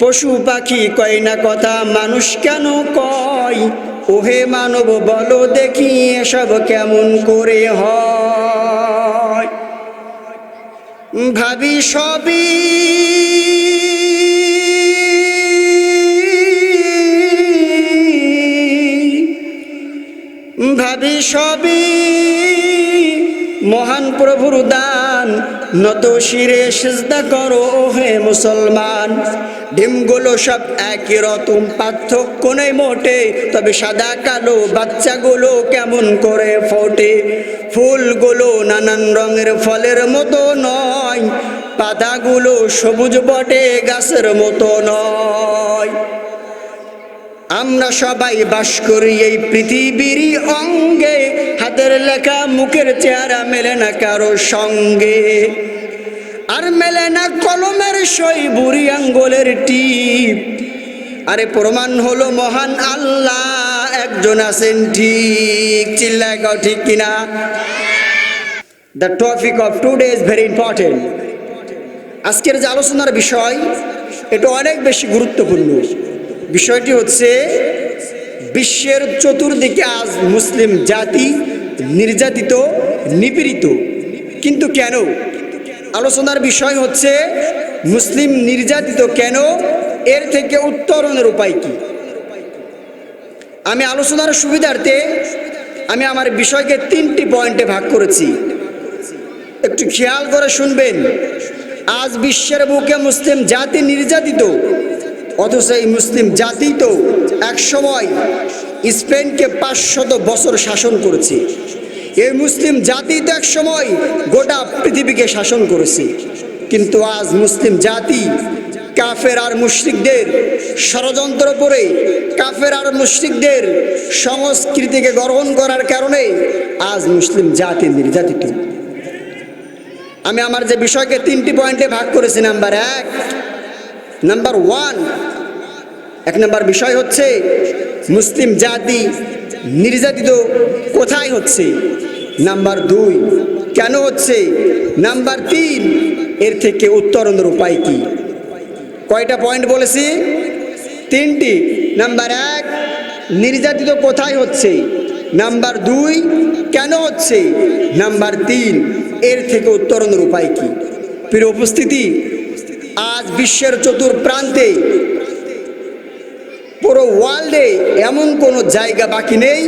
পশু পাখি কয় না কথা, মানুষ কেন কয়? ওহে মানব, বলো দেখি এসব কেমন করে হয়। ভাবি সবই ভাবি সবই মহান প্রভুর দান। নত শিরে সিজদা করো হে মুসলমান। ডিমগুলো সব একই রকম পার্থক্য নেই মোটে, তবে সাদা কালো বাচ্চাগুলো কেমন করে ফোটে? ফুলগুলো নানান রঙের ফলের মতো নয়, পাতাগুলো সবুজ বটে গাছের মতো নয়। আমরা সবাই বাস করি এই পৃথিবীর অঙ্গে, হাতের লেখা মুখের চেহারা মেলে না কারও সঙ্গে। আর মেলে না কলমের সই বুড়ি আঙ্গলের টিপ। আরে প্রমাণ হলো মহান আল্লাহ, একজন আছেন ঠিক। চিল্লায় গাও ঠিক কিনা? The topic of today is very important আজকের যে আলোচনার বিষয়, এটা অনেক বেশি গুরুত্বপূর্ণ। বিষয়টি হচ্ছে, বিশ্বের চতুর্দিকে আজ মুসলিম জাতি নির্যাতিত, নিপীড়িত। কিন্তু কেন? আলোচনার বিষয় হচ্ছে, মুসলিম নির্যাতিত কেন? এর থেকে উত্তরণের উপায় কি? আমি আলোচনার সুবিধার্থে আমি আমার বিষয়কে তিনটি পয়েন্টে ভাগ করেছি। একটু খেয়াল করে শুনবেন। আজ বিশ্বের বুকে মুসলিম জাতি নির্যাতিত, অথচ এই মুসলিম জাতি তো এক সময় স্পেনকে পাঁচশত বছর শাসন করেছে। এই মুসলিম জাতি তো এক সময় গোটা পৃথিবীকে শাসন করেছে। কিন্তু আজ মুসলিম জাতি কাফের আর মুশ্রিকদের ষড়যন্ত্র করে কাফের আর মুশ্রিকদের সংস্কৃতিকে গ্রহণ করার কারণে আজ মুসলিম জাতি নির্যাতিত। আমি আমার যে বিষয়কে তিনটি পয়েন্টে ভাগ করেছি, নাম্বার এক, নাম্বার ওয়ান, এক নাম্বার বিষয় হচ্ছে মুসলিম জাতি নির্যাতিত কোথায় হচ্ছে? নাম্বার দুই, কেন হচ্ছে? নাম্বার তিন, এর থেকে উত্তরণের উপায় কি? কয়টা পয়েন্ট বলেছি? তিনটি। নাম্বার এক, নির্যাতিত কোথায় হচ্ছে? নাম্বার দুই, কেন হচ্ছে? নাম্বার তিন, এর থেকে উত্তরণের উপায় কি? প্রিয় উপস্থিতি, আজ বিশ্বের চতুর প্রান্তে পুরো ওয়ার্ল্ডে এমন কোনো জায়গা বাকি নেই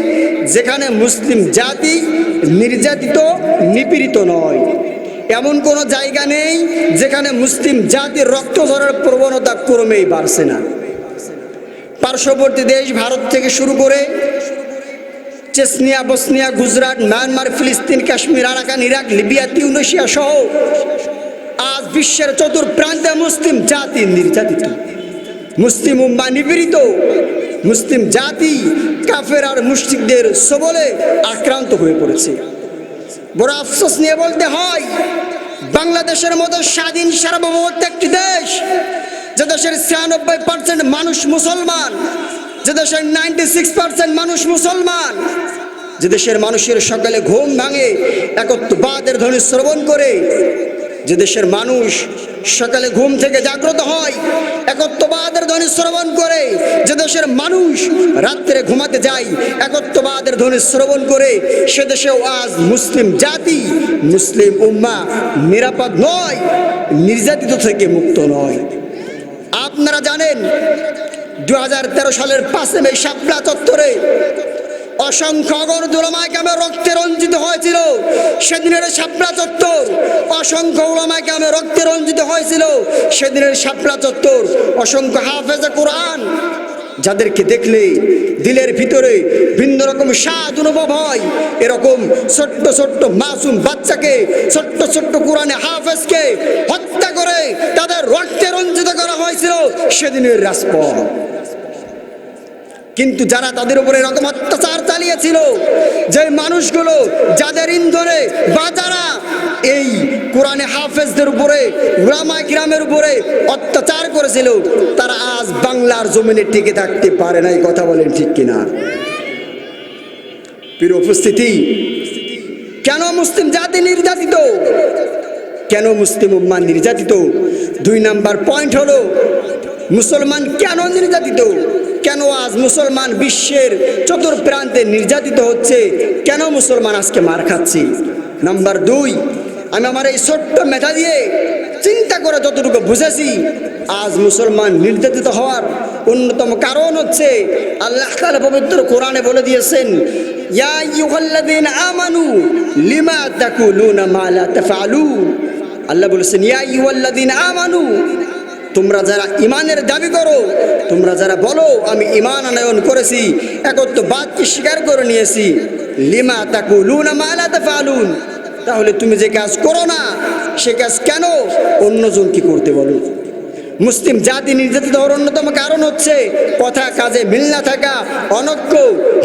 যেখানে মুসলিম জাতি নির্যাতিত, নিপীড়িত নয়। এমন কোনো জায়গা নেই যেখানে মুসলিম জাতির রক্ত ধরার প্রবণতা ক্রমেই বাড়ছে না। পার্শ্ববর্তী দেশ ভারত থেকে শুরু করে চেসনিয়া, বসনিয়া, গুজরাট, মায়ানমার, ফিলিস্তিন, Kashmir, Arakan, Iraq, Libya, Tunisia সহ আজ বিশ্বের চতুর প্রান্তে মুসলিম জাতি নির্যাতিত। মুসলিম উম্মা নিপীড়িত, মুসলিম জাতি, কাফের আর মুসলিকদের সবলে আক্রান্ত হয়ে পড়েছে। বড় আফসোস নিয়ে বলতে হয়, বাংলাদেশের মতো স্বাধীন সার্বভৌমত্ব একটি দেশ, যে দেশের ছিয়ানব্বই পার্সেন্ট মানুষ মুসলমান, যে দেশের নাইনটি সিক্স পার্সেন্ট মানুষ মুসলমান, যে দেশের মানুষের সকালে ঘুম ভাঙে, একত্ববাদের ধ্বনি শ্রবণ করে, যে দেশের মানুষ সকালে ঘুম থেকে জাগ্রত হয়, একত্ববাদের ধ্বনি শ্রবণ করে, যে দেশের মানুষ রাত্রে ঘুমাতে যায়, একত্ববাদের ধ্বনি শ্রবণ করে, সে দেশেও আজ মুসলিম জাতি, মুসলিম উম্মা নিরাপদ নয়, নির্যাতিত থেকে মুক্ত নয়। আপনারা জানেন দু হাজার তেরো সালের পাঁচে মে শাপলা চত্বরে অসংখ্য অগণিত ওলামায় কামে রক্তে রঞ্জিত হয়েছিল। সেদিনের শাপলা চত্বর, অসংখ্য ওলামায় কামে রক্তে রঞ্জিত হয়েছিল। সেদিনের শাপলা চত্বর, অসংখ্য হাফেজে কোরআন। যাদেরকে দেখলে দিলের ভিতরে ভিন্ন রকম স্বাদ অনুভব হয়, এরকম ছোট্ট ছোট্ট মাসুম বাচ্চাকে, ছোট্ট ছোট্ট কোরআনে হাফেজকে হত্যা করে তাদের রক্তে রঞ্জিত করা হয়েছিল সেদিনের রাজপথ। কিন্তু যারা তাদের উপরে এরকম অত্যাচার চালিয়েছিল, যে মানুষগুলো, যাদের ইন্ধনে বা যারা এই কোরআনে হাফেজদের উপরে, উলামা কিরামের উপরে অত্যাচার করেছিল, তারা আজ বাংলার জমিনে টিকে থাকতে পারে না, এই কথা বলেন ঠিক কিনা? প্রিয় উপস্থিতি, কেন মুসলিম জাতি নির্যাতিত? কেন মুসলিম উম্মা নির্যাতিত? দুই নাম্বার পয়েন্ট হলো, মুসলমান কেন নির্যাতিত? কেন আজ মুসলমান বিশ্বের চতুর প্রান্তে নির্যাতিত হচ্ছে? কেন মুসলমান আজকে মার খাচ্ছি? নাম্বার দুই, আমি আমার এই ছোট্ট মেধা দিয়ে চিন্তা করে যতটুকু বুঝেছি, আজ মুসলমান নির্যাতিত হওয়ার অন্যতম কারণ হচ্ছে, আল্লাহ পবিত্র কোরআনে বলে দিয়েছেন, ইয়া আইয়ুহাল্লাযীনা আমানু, লিমা তাকুলুনা মা লা তাফআলুন? আল্লাহ বলেছেন, ইয়া দিন আমানু, তোমরা যারা ইমানের দাবি করো, তোমরা যারা বলো, আমি ইমান আনয়ন করেছি, একত্র বাদকে স্বীকার করে নিয়েছি, লিমা তাকু লুনা মালাতে ফালুন তাহলে তুমি যে কাজ করো না, সে কাজ কেন? অন্যজন কি করতে বলো? মুসলিম জাতি নির্যাতিত অন্যতম কারণ হচ্ছে কথা, কাজে মিল না থাকা অনক্য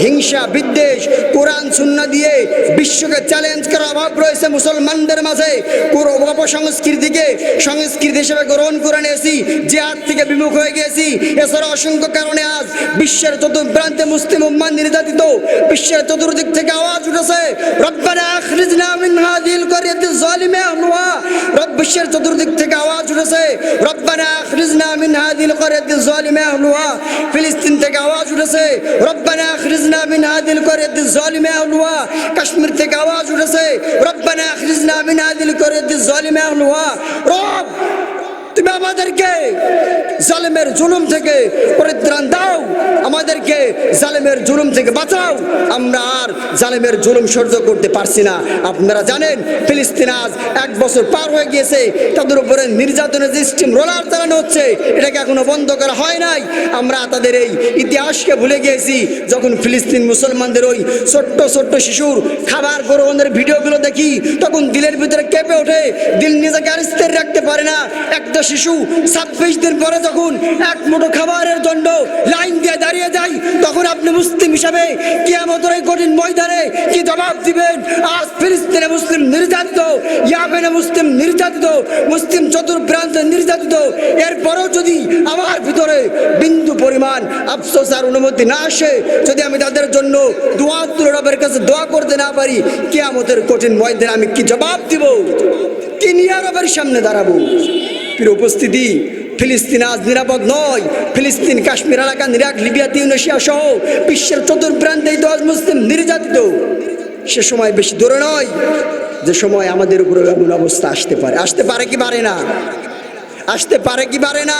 হিংসা, বিদ্বেষ, কোরআন শূন্য দিয়ে বিশ্বকে চ্যালেঞ্জ করার অভাব রয়েছে মুসলমানদের মাঝে। পুরো অপসংস্কৃতিকে সংস্কৃতি হিসেবে গ্রহণ করে নিয়েছি, জিহাদ থেকে বিমুখ হয়ে গিয়েছি। এছাড়া অসংখ্য কারণে আজ বিশ্বের চতুর্প্রান্তে মুসলিম উম্মান নির্যাতিত। বিশ্বের চতুর্দিক থেকে আওয়াজ উঠেছে, রব্বানা বিশ্বের চতুর্দিক থেকে আওয়াজ উঠেছে মিন হাযিল করিয়াতি যালিমা আহলুহা ফিলিস্তিন থেকে আওয়াজ উঠেছে রব্বানা আখরিজনা মিন হাযিল করিয়াতি যালিমা আহলুহা কাশ্মীর থেকে আওয়াজ রব্বানা আখরিজনা মিন হাযিল করিয়াতি যালিমা আহলুহা রব তুমি আমাদেরকে জালেমের জুলুম থেকে পরিত্রাণ দাও। আমাদেরকে জালেমের জুলুম থেকে বাঁচাও। আমরা আর জালেমের জুলুম সহ্য করতে পারছি না। আপনারা জানেন, ফিলিস্তিন আজ এক বছর পার হয়ে গিয়েছে। তাদের উপরে নির্যাতনের যে স্টিম রোলার চালানো হচ্ছে, এটাকে এখনও বন্ধ করা হয় নাই। আমরা তাদের এই ইতিহাসকে ভুলে গিয়েছি, যখন ফিলিস্তিন মুসলমানদের ওই ছোট্ট ছোট্ট শিশুর খাবার গ্রহণের ভিডিওগুলো দেখি, তখন দিলের ভিতরে কেঁপে ওঠে। দিল নিজেকে আর স্থির রাখতে পারে না। একটা ছাব্বিশ দিন পরে যখন এক মুঠো খাবারের জন্য লাইন দিয়ে দাঁড়িয়ে যায়, তখন আপনি মুসলিম হিসাবে কিয়ামতের এই কঠিন ময়দানে কি জবাব দিবেন? আজ ফিলিস্তিনে মুসলিম নির্যাতিত, ইয়ামেনে মুসলিম নির্যাতিত, মুসলিম চতুর্প্রান্তে নির্যাতিত। এরপরেও যদি আমার ভিতরে বিন্দু পরিমাণ আফসোস আর অনুমতি না আসে, যদি আমি তাদের জন্য দোয়া তুলে রবের কাছে দোয়া করতে না পারি, কিয়ামতের কঠিন ময়দানে আমি কি জবাব দিব? কি নিয়ে সামনে দাঁড়াবো? প্রিয় উপস্থিতি। ফিলিস্তিন আজ নিরাপদ নয়। ফিলিস্তিন, কাশ্মীর এলাকা নিরাক লিবিয়া, তিউনেশিয়া সহ বিশ্বের চতুর্প্রান্তে দশ মুসলিম, নির্যাতিত। সে সময় বেশি দূরে নয়। যে সময় আমাদের উপরে এমন অবস্থা আসতে পারে। আসতে পারে কি পারে না? আসতে পারে কি পারে না?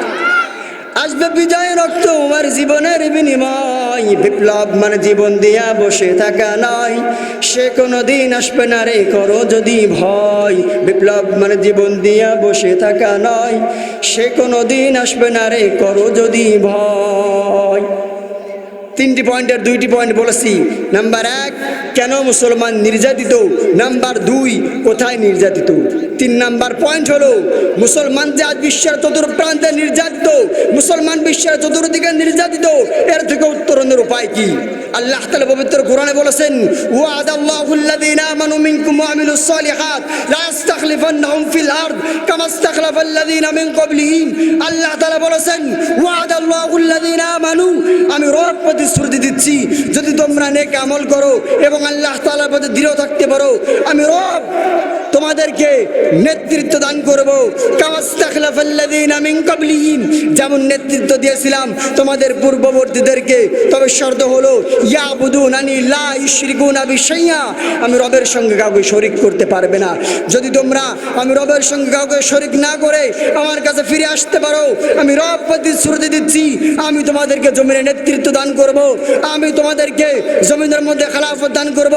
বিজয় রক্ত আর জীবনের বিনিময়। বিপ্লব মানে জীবন দিয়া বসে থাকা নয়। সে কোনো দিন আসবে না রে, করো যদি ভয়। বিপ্লব মানে জীবন দিয়া বসে থাকা নয়। সে কোনো দিন আসবে না রে, করো যদি ভয়। তিনটি পয়েন্টের দুইটি পয়েন্ট বলেছি। নাম্বার এক, কেন মুসলমান নির্যাতিত? নাম্বার দুই, কোথায় নির্যাতিত? তিন নাম্বার পয়েন্ট হলো, মুসলমান যে আজ বিশ্বের চতুর্প্রান্তে নির্যাতিত, মুসলমান বিশ্বের চতুর্দিকে নির্যাতিত, এর থেকে উত্তরণের উপায় কি? আল্লাহ তাআলা পবিত্র কোরআনে বলেছেন আল্লাহ বলেছেন আমি রব প্রতিশ্রুতি দিচ্ছি, যদি তোমরা নেক আমল করো এবং আল্লাহ তাআলার প্রতি দৃঢ় থাকতে পারো, আমি রব তোমাদেরকে নেতৃত্ব দান করব। মিন যেমন নেতৃত্ব দিয়েছিলাম তোমাদের পূর্ববর্তীদেরকে, তবে শর্ত হলো, ইয়াবুদুনানি লা ইশরিকুনা বিশাইয়া। আমি রবের সঙ্গে কাউকে শরিক করতে পারবে না। যদি তোমরা আমি রবের সঙ্গে কাউকে শরিক না করে আমার কাছে ফিরে আসতে পারো, আমি রব প্রতিশ্রুতি দিচ্ছি, আমি তোমাদেরকে জমিনে নেতৃত্ব দান করব, আমি তোমাদেরকে জমিনের মধ্যে খেলাফত দান করব।